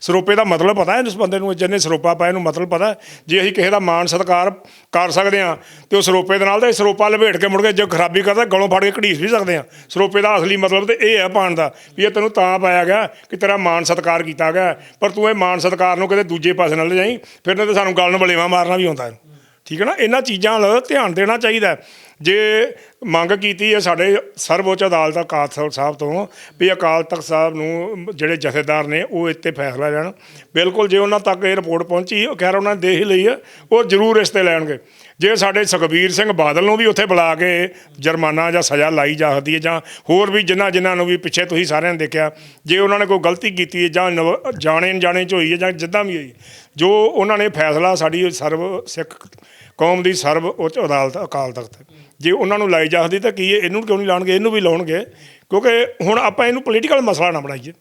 ਸਰੋਪੇ ਦਾ ਮਤਲਬ ਪਤਾ ਹੈ ਉਸ ਬੰਦੇ ਨੂੰ, ਜਿਹਨੇ ਸਰੋਪਾ ਪਾਇਆ ਇਹਨੂੰ ਮਤਲਬ ਪਤਾ ਜੇ ਅਸੀਂ ਕਿਸੇ ਦਾ ਮਾਣ ਸਤਕਾਰ ਕਰ ਸਕਦੇ ਹਾਂ, ਤੇ ਉਹ ਸਰੋਪੇ ਦੇ ਨਾਲ ਤਾਂ ਸਰੋਪਾ ਲਪੇਟ ਕੇ ਮੁੜ ਕੇ ਜੇ ਖਰਾਬੀ ਕਰਦਾ, ਗਲੋਂ ਫੜ ਕੇ ਘੜੀਸ ਵੀ ਸਕਦੇ ਹਾਂ। ਸਰੋਪੇ ਦਾ ਅਸਲੀ ਮਤਲਬ ਤੇ ਇਹ ਹੈ ਪਾਣ ਦਾ ਵੀ ਇਹ ਤੈਨੂੰ ਤਾਂ ਪਾਇਆ ਗਿਆ ਕਿ ਤੇਰਾ ਮਾਣ ਸਤਕਾਰ ਕੀਤਾ ਗਿਆ। ਪਰ ਤੂੰ ਇਹ ਮਾਣ ਸਤਕਾਰ ਨੂੰ ਕਿਤੇ ਦੂਜੇ ਪਾਸੇ ਨਾਲ ਲਿਜਾਈ, ਫਿਰ ਨਾ ਤੇ ਸਾਨੂੰ ਗੱਲ ਨੂੰ ਬਲੇਵਾ ਮਾਰਨਾ ਵੀ ਆਉਂਦਾ ਹੈ। ਠੀਕ ਹੈ ਨਾ? ਇਹਨਾਂ ਚੀਜ਼ਾਂ ਵੱਲ ਧਿਆਨ ਦੇਣਾ ਚਾਹੀਦਾ ਜੇ ਮੰਗ ਕੀਤੀ ਹੈ ਸਾਡੇ ਸਰਵਉੱਚ ਅਦਾਲਤ ਅਕਾਲ ਤਖਤ ਸਾਹਿਬ ਤੋਂ ਵੀ ਅਕਾਲ ਤਖਤ ਸਾਹਿਬ ਨੂੰ ਜਿਹੜੇ ਜਥੇਦਾਰ ਨੇ ਉਹ ਇੱਥੇ ਫੈਸਲਾ ਲੈਣ। ਬਿਲਕੁਲ ਜੇ ਉਹਨਾਂ ਤੱਕ ਇਹ ਰਿਪੋਰਟ ਪਹੁੰਚੀ, ਉਹ ਖੈਰ ਉਹਨਾਂ ਨੇ ਦੇ ਹੀ ਲਈ ਹੈ, ਉਹ ਜ਼ਰੂਰ ਇਸ ਤੇ ਲੈਣਗੇ। ਜੇ ਸਾਡੇ ਸੁਖਬੀਰ ਸਿੰਘ ਬਾਦਲ ਨੂੰ ਵੀ ਉੱਥੇ ਬੁਲਾ ਕੇ ਜੁਰਮਾਨਾ ਜਾਂ ਸਜ਼ਾ ਲਾਈ ਜਾ ਸਕਦੀ ਹੈ ਜਾਂ ਹੋਰ ਵੀ ਜਿਨ੍ਹਾਂ ਜਿਨ੍ਹਾਂ ਨੂੰ ਵੀ ਪਿੱਛੇ ਤੁਸੀਂ ਸਾਰਿਆਂ ਨੇ ਦੇਖਿਆ, ਜੇ ਉਹਨਾਂ ਨੇ ਕੋਈ ਗਲਤੀ ਕੀਤੀ ਹੈ ਜਾਂ ਨਵ- ਜਾਣੇ ਅਣਜਾਣੇ ਚ ਹੋਈ ਹੈ ਜਾਂ ਜਿੱਦਾਂ ਵੀ ਹੋਈ, ਜੋ ਉਹਨਾਂ ਨੇ ਫੈਸਲਾ ਸਾਡੀ ਸਰਵ ਸਿੱਖ ਕੌਮ ਦੀ ਸਰਵ ਉੱਚ ਅਦਾਲਤ ਅਕਾਲ ਤਖਤ। ਜੇ ਉਹਨਾਂ ਨੂੰ ਲਾਈ ਜਾਂਦੀ ਤਾਂ ਕੀ ਇਹ ਇਹਨੂੰ ਕਿਉਂ ਨਹੀਂ ਲਾਉਣਗੇ, ਇਹਨੂੰ ਵੀ ਲਾਉਣਗੇ? ਕਿਉਂਕਿ ਹੁਣ ਆਪਾਂ ਇਹਨੂੰ ਪੋਲੀਟੀਕਲ ਮਸਲਾ ਨਾ ਬਣਾਈਏ।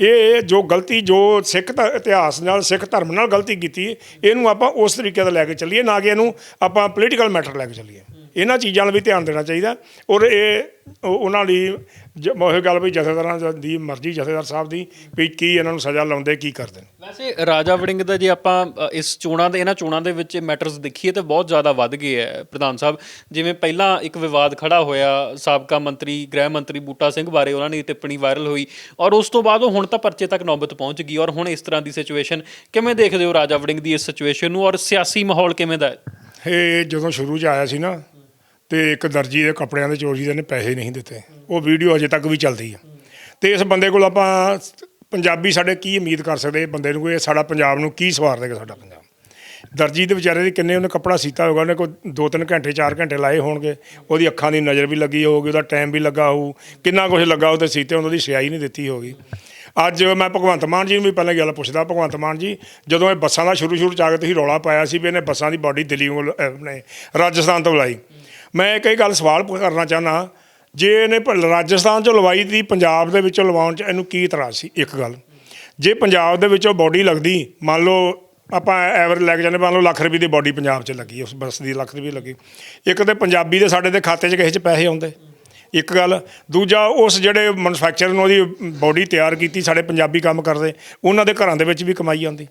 ਇਹ ਜੋ ਗਲਤੀ, ਜੋ ਸਿੱਖ ਧ- ਇਤਿਹਾਸ ਨਾਲ, ਸਿੱਖ ਧਰਮ ਨਾਲ ਗਲਤੀ ਕੀਤੀ, ਇਹਨੂੰ ਆਪਾਂ ਉਸ ਤਰੀਕੇ ਦਾ ਲੈ ਕੇ ਚੱਲੀਏ, ਨਾ ਕਿ ਇਹਨੂੰ ਆਪਾਂ ਪੋਲੀਟੀਕਲ ਮੈਟਰ ਲੈ ਕੇ ਚੱਲੀਏ। ਇਹਨਾਂ ਚੀਜ਼ਾਂ 'ਵੱਲ ਵੀ ਧਿਆਨ ਦੇਣਾ ਚਾਹੀਦਾ ਔਰ ਇਹ ਉਹਨਾਂ ਲਈ ਜ- ਉਹ ਗੱਲ ਵੀ ਜਥੇਦਾਰਾਂ ਦੀ ਮਰਜ਼ੀ ਜਥੇਦਾਰ ਸਾਹਿਬ ਦੀ ਵੀ ਕੀ ਇਹਨਾਂ ਨੂੰ ਸਜ਼ਾ ਲਾਉਂਦੇ ਕੀ ਕਰਦੇ ਨੇ। ਵੈਸੇ ਰਾਜਾ ਵੜਿੰਗ ਦਾ ਜੇ ਆਪਾਂ ਇਸ ਚੋਣਾਂ ਦੇ ਇਹਨਾਂ ਚੋਣਾਂ ਦੇ ਵਿੱਚ ਮੈਟਰਸ ਦੇਖੀਏ ਤਾਂ ਬਹੁਤ ਜ਼ਿਆਦਾ ਵੱਧ ਗਏ ਹੈ ਪ੍ਰਧਾਨ ਸਾਹਿਬ। ਜਿਵੇਂ ਪਹਿਲਾਂ ਇੱਕ ਵਿਵਾਦ ਖੜਾ ਹੋਇਆ ਸਾਬਕਾ ਮੰਤਰੀ ਗ੍ਰਹਿ ਮੰਤਰੀ ਬੂਟਾ ਸਿੰਘ ਬਾਰੇ ਉਹਨਾਂ ਦੀ ਟਿੱਪਣੀ ਵਾਇਰਲ ਹੋਈ ਔਰ ਉਸ ਤੋਂ ਬਾਅਦ ਉਹ ਹੁਣ ਤਾਂ ਪਰਚੇ ਤੱਕ ਨੌਬਤ ਪਹੁੰਚ ਗਈ ਔਰ ਹੁਣ ਇਸ ਤਰ੍ਹਾਂ ਦੀ ਸਿਚੁਏਸ਼ਨ ਕਿਵੇਂ ਦੇਖਦੇ ਹੋ ਰਾਜਾ ਵੜਿੰਗ ਦੀ ਇਸ ਸਿਚੁਏਸ਼ਨ ਨੂੰ ਔਰ ਸਿਆਸੀ ਮਾਹੌਲ ਕਿਵੇਂ ਦਾ ਹੈ? ਇਹ ਜਦੋਂ ਸ਼ੁਰੂ 'ਚ ਆਇਆ ਸੀ ਨਾ ਤੇ ਇੱਕ ਦਰਜੀ ਦੇ ਕੱਪੜਿਆਂ ਦੇ ਚੋਰੀ ਦੇ ਨੇ ਪੈਸੇ ਨਹੀਂ ਦਿੱਤੇ। ਉਹ ਵੀਡੀਓ ਅਜੇ ਤੱਕ ਵੀ ਚੱਲਦੀ ਆ। ਤੇ ਇਸ ਬੰਦੇ ਕੋਲ ਆਪਾਂ ਪੰਜਾਬੀ ਸਾਡੇ ਕੀ ਉਮੀਦ ਕਰ ਸਕਦੇ ਬੰਦੇ ਨੂੰ ਇਹ ਸਾਡਾ ਪੰਜਾਬ ਨੂੰ ਕੀ ਸਵਾਰ ਦੇਗਾ ਸਾਡਾ ਪੰਜਾਬ। ਦਰਜੀ ਦੇ ਵਿਚਾਰੇ ਦੇ ਕਿੰਨੇ ਉਹਨੇ ਕੱਪੜਾ ਸੀਤਾ ਹੋਗਾ ਉਹਨੇ ਕੋਈ 2-3 ਘੰਟੇ 4 ਘੰਟੇ ਲਾਏ ਹੋਣਗੇ। ਉਹਦੀ ਅੱਖਾਂ ਦੀ ਨਜ਼ਰ ਵੀ ਲੱਗੀ ਹੋਊਗੀ ਉਹਦਾ ਟਾਈਮ ਵੀ ਲੱਗਾ ਹੋਊ। ਕਿੰਨਾ ਕੁਝ ਲੱਗਾ ਉਹਦੇ ਸੀਤੇ ਉਹਨਾਂ ਦੀ ਸਿਆਈ ਨਹੀਂ ਦਿੱਤੀ ਹੋਗੀ ਅੱਜ ਮੈਂ ਭਗਵੰਤ ਮਾਨ ਜੀ ਨੂੰ ਵੀ ਪਹਿਲਾਂ ਗੱਲ ਪੁੱਛਦਾ ਭਗਵੰਤ ਮਾਨ ਜੀ ਜਦੋਂ ਇਹ ਬੱਸਾਂ ਦਾ ਸ਼ੁਰੂ ਸ਼ੁਰੂ ਚ ਆ ਕੇ ਤੁਸੀਂ ਰੌਲਾ ਪਾਇਆ ਸੀ ਵੀ ਇਹਨੇ ਬੱਸਾਂ ਦੀ ਬਾਡੀ ਦਿੱਲੀ ਵੱਲ, ਆਪਣੇ ਰਾਜਸਥਾਨ ਤੋਂ ਬੁਲਾਈ। ਮੈਂ ਇੱਕ ਇਹ ਗੱਲ ਸਵਾਲ ਕਰਨਾ ਚਾਹੁੰਦਾ ਜੇ ਇਹਨੇ ਰਾਜਸਥਾਨ ਚੋਂ ਲਵਾਈ ਦੀ ਪੰਜਾਬ ਦੇ ਵਿੱਚੋਂ ਲਵਾਉਣ ਚ ਇਹਨੂੰ ਕੀ ਇਤਰਾਜ਼ ਸੀ? ਇੱਕ ਗੱਲ। ਜੇ ਪੰਜਾਬ ਦੇ ਵਿੱਚੋਂ ਬਾਡੀ ਲੱਗਦੀ, ਮੰਨ ਲਓ ਆਪਾਂ ਐਵਰੇਜ ਲੈ ਕੇ ਜਾਂਦੇ, ਮੰਨ ਲਓ ਲੱਖ ਰੁਪਏ ਦੀ ਬਾਡੀ ਪੰਜਾਬ 'ਚ ਲੱਗੀ, ਉਸ ਬੱਸ ਦੀ ਲੱਖ ਰੁਪਏ ਲੱਗੀ। ਇੱਕ ਤੇ ਪੰਜਾਬੀ ਦੇ ਸਾਡੇ ਦੇ ਖਾਤੇ 'ਚ ਕਿਸੇ 'ਚ ਪੈਸੇ ਆਉਂਦੇ। ਇੱਕ ਗੱਲ। ਦੂਜਾ, ਉਸ ਜਿਹੜੇ ਮੈਨੂਫੈਕਚਰ ਨੂੰ ਉਹਦੀ ਬਾਡੀ ਤਿਆਰ ਕੀਤੀ, ਸਾਡੇ ਪੰਜਾਬੀ ਕੰਮ ਕਰਦੇ, ਉਹਨਾਂ ਦੇ ਘਰਾਂ ਦੇ ਵਿੱਚ ਵੀ ਕਮਾਈ ਆਉਂਦੀ।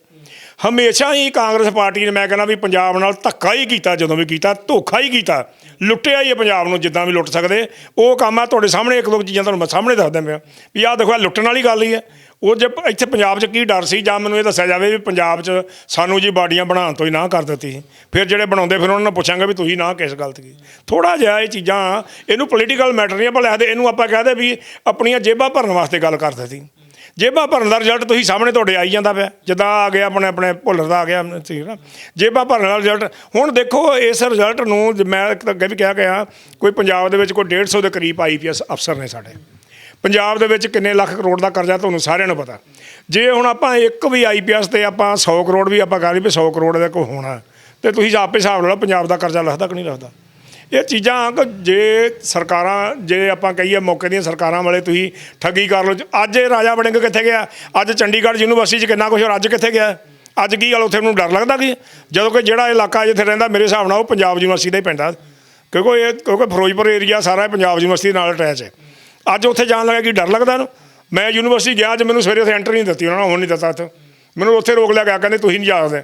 ਹਮੇਸ਼ਾ ਹੀ ਕਾਂਗਰਸ ਪਾਰਟੀ ਨੇ ਮੈਂ ਕਹਿੰਦਾ ਵੀ ਪੰਜਾਬ ਨਾਲ ਧੱਕਾ ਹੀ ਕੀਤਾ, ਜਦੋਂ ਵੀ ਕੀਤਾ, ਧੋਖਾ ਹੀ ਕੀਤਾ। ਲੁੱਟਿਆ ਹੀ ਹੈ ਪੰਜਾਬ ਨੂੰ, ਜਿੱਦਾਂ ਵੀ ਲੁੱਟ ਸਕਦੇ। ਉਹ ਕੰਮ ਆ ਤੁਹਾਡੇ ਸਾਹਮਣੇ, ਇੱਕ ਦੋ ਚੀਜ਼ਾਂ ਤੁਹਾਨੂੰ ਮੈਂ ਸਾਹਮਣੇ ਦੱਸਦਾ ਪਿਆ। ਵੀ ਆਹ ਦੇਖੋ, ਆਹ ਲੁੱਟਣ ਵਾਲੀ ਗੱਲ ਹੀ ਹੈ। ਉਹ ਜੇ ਇੱਥੇ ਪੰਜਾਬ 'ਚ ਕੀ ਡਰ ਸੀ, ਜਾਂ ਮੈਨੂੰ ਇਹ ਦੱਸਿਆ ਜਾਵੇ ਵੀ ਪੰਜਾਬ 'ਚ ਸਾਨੂੰ ਜੀ ਬਾਡੀਆਂ ਬਣਾਉਣ ਤੋਂ ਹੀ ਨਾ ਕਰ ਦਿੱਤੀ। ਫਿਰ ਜਿਹੜੇ ਬਣਾਉਂਦੇ, ਫਿਰ ਉਹਨਾਂ ਨੂੰ ਪੁੱਛਾਂਗੇ ਵੀ ਤੁਸੀਂ ਨਾ ਕਿਸ ਗਲਤ ਕੀ। ਥੋੜਾ ਜਿਹਾ ਇਹ ਚੀਜ਼ਾਂ, ਇਹਨੂੰ ਪੋਲੀਟੀਕਲ ਮੈਟਰ ਨਹੀਂ ਆਪਾਂ ਲਿਖਦੇ ਇਹਨੂੰ ਆਪਾਂ ਕਹਦੇ ਵੀ ਆਪਣੀਆਂ ਜੇਬਾਂ ਭਰਨ ਵਾਸਤੇ ਗੱਲ ਕਰ ਦਿੱਤੀ। ਜੇਬਾਂ ਭਰਨ ਦਾ ਰਿਜ਼ਲਟ ਤੁਸੀਂ ਸਾਹਮਣੇ ਤੁਹਾਡੇ ਆਈ ਜਾਂਦਾ ਪਿਆ। ਜਿੱਦਾਂ ਆ ਗਿਆ ਆਪਣੇ ਆਪਣੇ ਭੁੱਲਰ ਦਾ ਆ ਗਿਆ ਸੀ ਨਾ? ਜੇਬਾਂ ਭਰਨ ਦਾ ਰਿਜ਼ਲਟ ਹੁਣ ਦੇਖੋ, ਇਸ ਰਿਜ਼ਲਟ ਨੂੰ ਮੈਂ ਇੱਕ ਤਾਂ ਅੱਗੇ ਵੀ ਕਿਹਾ ਗਿਆ, ਕੋਈ ਪੰਜਾਬ ਦੇ ਵਿੱਚ ਕੋਈ 150 ਦੇ ਕਰੀਬ ਆਈਪੀਐਸ ਅਫਸਰ ਨੇ ਸਾਡੇ। ਪੰਜਾਬ ਦੇ ਵਿੱਚ ਕਿੰਨੇ ਲੱਖ ਕਰੋੜ ਦਾ ਕਰਜ਼ਾ ਤੁਹਾਨੂੰ ਸਾਰਿਆਂ ਨੂੰ ਪਤਾ। ਜੇ ਹੁਣ ਆਪਾਂ ਇੱਕ ਵੀ ਆਈਪੀਐਸ ਤੇ ਆਪਾਂ 100 ਕਰੋੜ ਵੀ ਆਪਾਂ ਕਹਾਂ ਵੀ 100 ਕਰੋੜ ਦਾ ਕੋਈ ਹੋਣਾ, ਤੇ ਤੁਸੀਂ ਆਪੇ ਹਿਸਾਬ ਲਾ ਲਓ, ਪੰਜਾਬ ਦਾ ਕਰਜ਼ਾ ਲੱਗਦਾ ਕਿ ਨਹੀਂ ਲੱਗਦਾ? ਇਹ ਚੀਜ਼ਾਂ ਕਿ ਜੇ ਸਰਕਾਰਾਂ, ਜੇ ਆਪਾਂ ਕਹੀਏ ਮੌਕੇ ਦੀਆਂ ਸਰਕਾਰਾਂ ਵਾਲੇ ਤੁਸੀਂ ਠੱਗੀ ਕਰ ਲਓ। ਅੱਜ ਇਹ ਰਾਜਾ ਵੜਿੰਗ ਕਿੱਥੇ ਗਿਆ? ਅੱਜ ਚੰਡੀਗੜ੍ਹ ਯੂਨੀਵਰਸਿਟੀ 'ਚ ਕਿੰਨਾ ਕੁਝ ਔਰ ਅੱਜ ਕਿੱਥੇ ਗਿਆ? ਅੱਜ ਕੀ ਗੱਲ? ਉੱਥੇ ਨੂੰ ਡਰ ਲੱਗਦਾ ਕੀ? ਜਦੋਂ ਕਿ ਜਿਹੜਾ ਇਲਾਕਾ ਜਿੱਥੇ ਰਹਿੰਦਾ, ਮੇਰੇ ਹਿਸਾਬ ਨਾਲ ਉਹ ਪੰਜਾਬ ਯੂਨੀਵਰਸਿਟੀ ਦਾ ਹੀ ਪੈਂਦਾ ਕਿਉਂਕਿ ਇਹ, ਕਿਉਂਕਿ ਫਿਰੋਜ਼ਪੁਰ ਏਰੀਆ ਸਾਰਾ ਪੰਜਾਬ ਯੂਨੀਵਰਸਿਟੀ ਨਾਲ ਅਟੈਚ ਹੈ। ਅੱਜ ਉੱਥੇ ਜਾਣ ਲੱਗਾ ਕੀ? ਡਰ ਲੱਗਦਾ ਇਹਨੂੰ? ਮੈਂ ਯੂਨੀਵਰਸਿਟੀ ਗਿਆ, ਅੱਜ ਮੈਨੂੰ ਸਵੇਰੇ ਉੱਥੇ ਐਂਟਰ ਨਹੀਂ ਦਿੱਤੀ, ਉਹਨਾਂ ਨੇ ਹੁਣ ਨਹੀਂ ਦਿੱਤਾ ਉੱਥੇ ਮੈਨੂੰ ਉੱਥੇ ਰੋਕ ਲਿਆ ਗਿਆ, ਕਹਿੰਦੇ ਤੁਸੀਂ ਨਹੀਂ ਜਾ ਸਕਦੇ।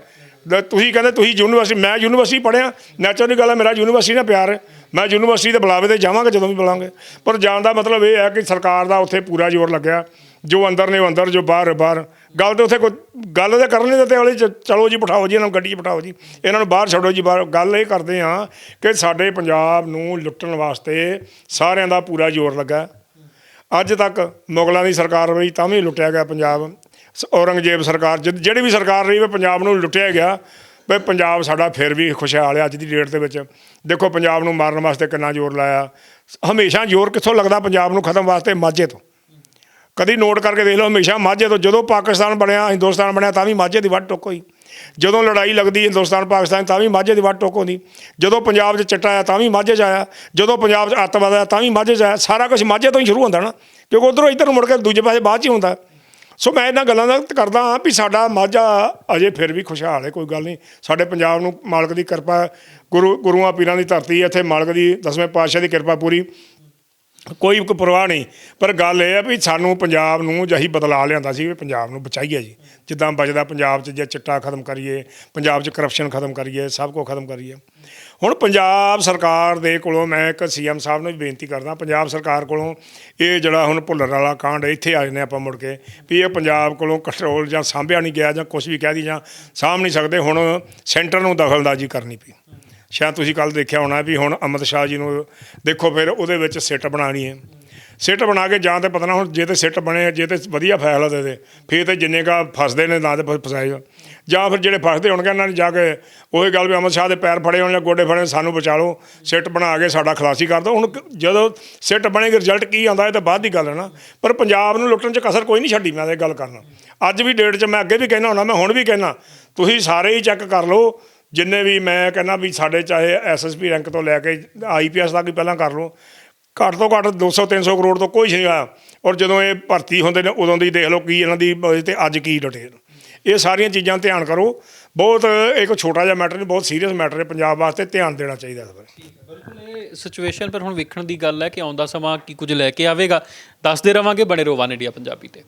ਲੈ ਤੁਸੀਂ ਕਹਿੰਦੇ ਤੁਸੀਂ ਯੂਨੀਵਰਸਿਟੀ ਮੈਂ ਯੂਨੀਵਰਸਿਟੀ ਪੜ੍ਹਿਆ। ਨੈਚੁਰਲੀ ਗੱਲ ਹੈ, ਮੇਰਾ ਯੂਨੀਵਰਸਿਟੀ ਨਾਲ ਪਿਆਰ ਹੈ। ਮੈਂ ਯੂਨੀਵਰਸਿਟੀ ਦੇ ਬੁਲਾਵੇ ਤੇ ਜਾਵਾਂਗਾ, ਜਦੋਂ ਵੀ ਬੁਲਾਵਾਂਗੇ। ਪਰ ਜਾਣ ਦਾ ਮਤਲਬ ਇਹ ਹੈ ਕਿ ਸਰਕਾਰ ਦਾ ਉੱਥੇ ਪੂਰਾ ਜ਼ੋਰ ਲੱਗਿਆ। ਜੋ ਅੰਦਰ ਨੇ ਉਹ ਅੰਦਰ, ਜੋ ਬਾਹਰ ਬਾਹਰ। ਗੱਲ ਤੇ ਉੱਥੇ ਕੋਈ, ਗੱਲ ਤਾਂ ਕਰਨ ਨਹੀਂ ਦਿੱਤੇ ਵਾਲੇ ਚਲੋ ਜੀ, ਬਿਠਾਓ ਜੀ, ਇਹਨਾਂ ਨੂੰ ਗੱਡੀ 'ਚ ਬਿਠਾਓ ਜੀ। ਇਹਨਾਂ ਨੂੰ ਬਾਹਰ ਛੱਡੋ ਜੀ, ਬਾਹਰ। ਗੱਲ ਇਹ ਕਰਦੇ ਆ ਕਿ ਸਾਡੇ ਪੰਜਾਬ ਨੂੰ ਲੁੱਟਣ ਵਾਸਤੇ ਸਾਰਿਆਂ ਦਾ ਪੂਰਾ ਜ਼ੋਰ ਲੱਗਾ। ਅੱਜ ਤੱਕ ਮੁਗਲਾਂ ਦੀ ਸਰਕਾਰ ਰਹੀ ਤਾਂ ਵੀ ਲੁੱਟਿਆ ਗਿਆ ਪੰਜਾਬ। ਔਰੰਗਜ਼ੇਬ ਸਰਕਾਰ ਜਦ- ਜਿਹੜੀ ਵੀ ਸਰਕਾਰ ਰਹੀ ਵੇ ਪੰਜਾਬ ਨੂੰ ਲੁੱਟਿਆ ਗਿਆ, ਵੀ ਪੰਜਾਬ ਸਾਡਾ ਫਿਰ ਵੀ ਖੁਸ਼ਹਾਲ ਹੈ ਅੱਜ ਦੀ ਡੇਟ ਦੇ ਵਿੱਚ। ਦੇਖੋ ਪੰਜਾਬ ਨੂੰ ਮਾਰਨ ਵਾਸਤੇ ਕਿੰਨਾ ਜ਼ੋਰ ਲਾਇਆ। ਹਮੇਸ਼ਾ ਜ਼ੋਰ ਕਿੱਥੋਂ ਲੱਗਦਾ ਪੰਜਾਬ ਨੂੰ ਖਤਮ ਵਾਸਤੇ ਮਾਝੇ ਤੋਂ? ਕਦੀ ਨੋਟ ਕਰਕੇ ਦੇਖ ਲਓ, ਹਮੇਸ਼ਾ ਮਾਝੇ ਤੋਂ। ਜਦੋਂ ਪਾਕਿਸਤਾਨ ਬਣਿਆ, ਹਿੰਦੁਸਤਾਨ ਬਣਿਆ, ਤਾਂ ਵੀ ਮਾਝੇ ਦੀ ਵੱਟ ਟੁੱਕ ਹੋਈ। ਜਦੋਂ ਲੜਾਈ ਲੱਗਦੀ ਹਿੰਦੁਸਤਾਨ ਪਾਕਿਸਤਾਨ, ਤਾਂ ਵੀ ਮਾਝੇ ਦੀ ਵੱਟ ਟੁੱਕ ਹੁੰਦੀ। ਜਦੋਂ ਪੰਜਾਬ 'ਚ ਚਿੱਟਾ ਆਇਆ, ਤਾਂ ਵੀ ਮਾਝੇ 'ਚ ਆਇਆ। ਜਦੋਂ ਪੰਜਾਬ 'ਚ ਅੱਤਵਾਦ ਆਇਆ, ਤਾਂ ਵੀ ਮਾਝੇ 'ਚ ਆਇਆ। ਸਾਰਾ ਕੁਝ ਮਾਝੇ ਤੋਂ ਹੀ ਸ਼ੁਰੂ ਹੁੰਦਾ ਨਾ। ਕਿਉਂਕਿ ਉਧਰੋਂ ਇੱਧਰ ਨੂੰ ਮੁੜ ਕੇ ਦੂਜੇ ਪਾਸੇ ਬਾਅਦ 'ਚ ਹੀ ਹੁੰਦਾ। ਸੋ ਮੈਂ ਇਹਨਾਂ ਗੱਲਾਂ ਦਾ ਕਰਦਾ ਹਾਂ ਵੀ ਸਾਡਾ ਮਾਝਾ ਅਜੇ ਫਿਰ ਵੀ ਖੁਸ਼ਹਾਲ ਹੈ, ਕੋਈ ਗੱਲ ਨਹੀਂ। ਸਾਡੇ ਪੰਜਾਬ ਨੂੰ ਮਾਲਕ ਦੀ ਕਿਰਪਾ, ਗੁਰੂ ਗੁਰੂਆਂ ਪੀਰਾਂ ਦੀ ਧਰਤੀ ਇੱਥੇ ਮਾਲਕ ਦੀ ਦਸਵੇਂ ਪਾਤਸ਼ਾਹ ਦੀ ਕਿਰਪਾ ਪੂਰੀ। ਕੋਈ ਕੋਈ ਪਰਵਾਹ ਨਹੀਂ, ਪਰ ਗੱਲ ਇਹ ਹੈ ਵੀ ਸਾਨੂੰ ਪੰਜਾਬ ਨੂੰ ਜਹੀ ਬਦਲਾ ਲਿਆਂਦਾ ਸੀ ਵੀ ਪੰਜਾਬ ਨੂੰ ਬਚਾਈਏ ਜੀ। ਜਿੱਦਾਂ ਬਚਦਾ ਪੰਜਾਬ 'ਚ ਜੇ ਚਿੱਟਾ ਖਤਮ ਕਰੀਏ, ਪੰਜਾਬ 'ਚ ਕਰਪਸ਼ਨ ਖਤਮ ਕਰੀਏ, ਸਭ ਕੁਝ ਖਤਮ ਕਰੀਏ। ਹੁਣ ਪੰਜਾਬ ਸਰਕਾਰ ਦੇ ਕੋਲੋਂ ਮੈਂ ਇੱਕ ਸੀਐਮ ਸਾਹਿਬ ਨੂੰ ਵੀ ਬੇਨਤੀ ਕਰਦਾ, ਪੰਜਾਬ ਸਰਕਾਰ ਕੋਲੋਂ ਇਹ ਜਿਹੜਾ ਹੁਣ ਭੁੱਲਰ ਵਾਲਾ ਕਾਂਡ ਇੱਥੇ ਆ ਜਾਂਦੇ ਆਪਾਂ ਮੁੜ ਕੇ ਵੀ ਇਹ ਪੰਜਾਬ ਕੋਲੋਂ ਕੰਟਰੋਲ ਜਾਂ ਸਾਂਭਿਆ ਨਹੀਂ ਗਿਆ ਜਾਂ ਕੁਝ ਵੀ ਕਹਿ ਦੀ ਜਾਂ ਸਾਂਭ ਨਹੀਂ ਸਕਦੇ, ਹੁਣ ਸੈਂਟਰ ਨੂੰ ਦਖਲਅੰਦਾਜ਼ੀ ਕਰਨੀ ਪਈ। ਸ਼ਾਇਦ ਤੁਸੀਂ ਕੱਲ ਦੇਖਿਆ ਹੋਣਾ ਵੀ ਹੁਣ ਅਮਿਤ ਸ਼ਾਹ ਜੀ ਨੂੰ ਦੇਖੋ ਫਿਰ ਉਹਦੇ ਵਿੱਚ ਸਿੱਟ ਬਣਾਣੀ ਹੈ। ਸਿੱਟ ਬਣਾ ਕੇ ਜਾਂ ਤੇ ਪਤਾ ਨਾ ਹੁਣ ਜੇ ਤੇ ਸਿੱਟ ਬਣੇ, ਜੇ ਤੇ ਵਧੀਆ ਫੈਸਲਾ ਦੇ ਦੇ, ਫਿਰ ਤੇ ਜਿੰਨੇ ਕਾ ਫਸਦੇ ਨੇ ਨਾ ਤੇ ਫ- ਫਸਾਏਗਾ ਜਾਂ ਫਿਰ ਜਿਹੜੇ ਫਸਦੇ ਹੋਣਗੇ ਇਹਨਾਂ ਨੇ ਜਾ ਕੇ ਉਹੀ ਗੱਲ ਵੀ ਅਮਿਤ ਸ਼ਾਹ ਦੇ ਪੈਰ ਫੜੇ ਹੋਣ ਜਾਂ ਗੋਡੇ ਫੜੇ ਹੋਣ, ਸਾਨੂੰ ਬਚਾ ਲਓ ਸਿੱਟ ਬਣਾ ਕੇ ਸਾਡਾ ਖਲਾਸੀ ਕਰ ਦਿਓ। ਹੁਣ ਜਦੋਂ ਸਿੱਟ ਬਣੇਗੀ ਰਿਜ਼ਲਟ ਕੀ ਆਉਂਦਾ ਇਹ ਤਾਂ ਬਾਅਦ ਦੀ ਗੱਲ ਹੈ ਨਾ। ਪਰ ਪੰਜਾਬ ਨੂੰ ਲੁੱਟਣ 'ਚ ਕਸਰ ਕੋਈ ਨਹੀਂ ਛੱਡੀ ਮੈਂ ਇਹ ਗੱਲ ਕਰਨਾ। ਅੱਜ ਵੀ ਡੇਟ 'ਚ ਮੈਂ ਅੱਗੇ ਵੀ ਕਹਿਣਾ ਹੁੰਦਾ ਮੈਂ ਹੁਣ ਵੀ ਕਹਿਣਾ ਤੁਸੀਂ ਸਾਰੇ ਹੀ ਚੈੱਕ ਕਰ ਲਓ ਜਿੰਨੇ ਵੀ ਮੈਂ ਕਹਿੰਦਾ ਵੀ ਸਾਡੇ ਚਾਹੇ ਐਸਐਸਪੀ ਰੈਂਕ ਤੋਂ ਲੈ ਕੇ ਆਈਪੀਐਸ ਤੱਕ ਵੀ ਪਹਿਲਾਂ ਕਰ ਲਓ। ਘੱਟ ਤੋਂ ਘੱਟ 200 300 ਕਰੋੜ ਤੋਂ ਕੋਈ ਨਹੀਂ ਆਇਆ। ਔਰ ਜਦੋਂ ਇਹ ਭਰਤੀ ਹੁੰਦੇ ਨੇ ਉਦੋਂ ਦੀ ਦੇਖ ਲਓ ਕੀ ਇਹਨਾਂ ਦੀ ਅਹ ਤੇ ਅੱਜ ਕੀ ਡਿਟੇਲ ਇਹ ਸਾਰੀਆਂ ਚੀਜ਼ਾਂ ਧਿਆਨ ਕਰੋ। ਬਹੁਤ ਇੱਕ ਛੋਟਾ ਜਿਹਾ ਮੈਟਰ ਨਹੀਂ, ਬਹੁਤ ਸੀਰੀਅਸ ਮੈਟਰ ਹੈ, ਪੰਜਾਬ ਵਾਸਤੇ ਧਿਆਨ ਦੇਣਾ ਚਾਹੀਦਾ ਇਸ ਬਾਰੇ। ਬਿਲਕੁਲ, ਇਹ ਸਿਚੁਏਸ਼ਨ ਪਰ ਹੁਣ ਵੇਖਣ ਦੀ ਗੱਲ ਹੈ ਕਿ ਆਉਂਦਾ ਸਮਾਂ ਕੀ ਕੁਝ ਲੈ ਕੇ ਆਵੇਗਾ। ਦੱਸਦੇ ਰਵਾਂਗੇ ਬਣੇ ਰਹੋ ਵਨ ਇੰਡੀਆ ਪੰਜਾਬੀ ਤੇ।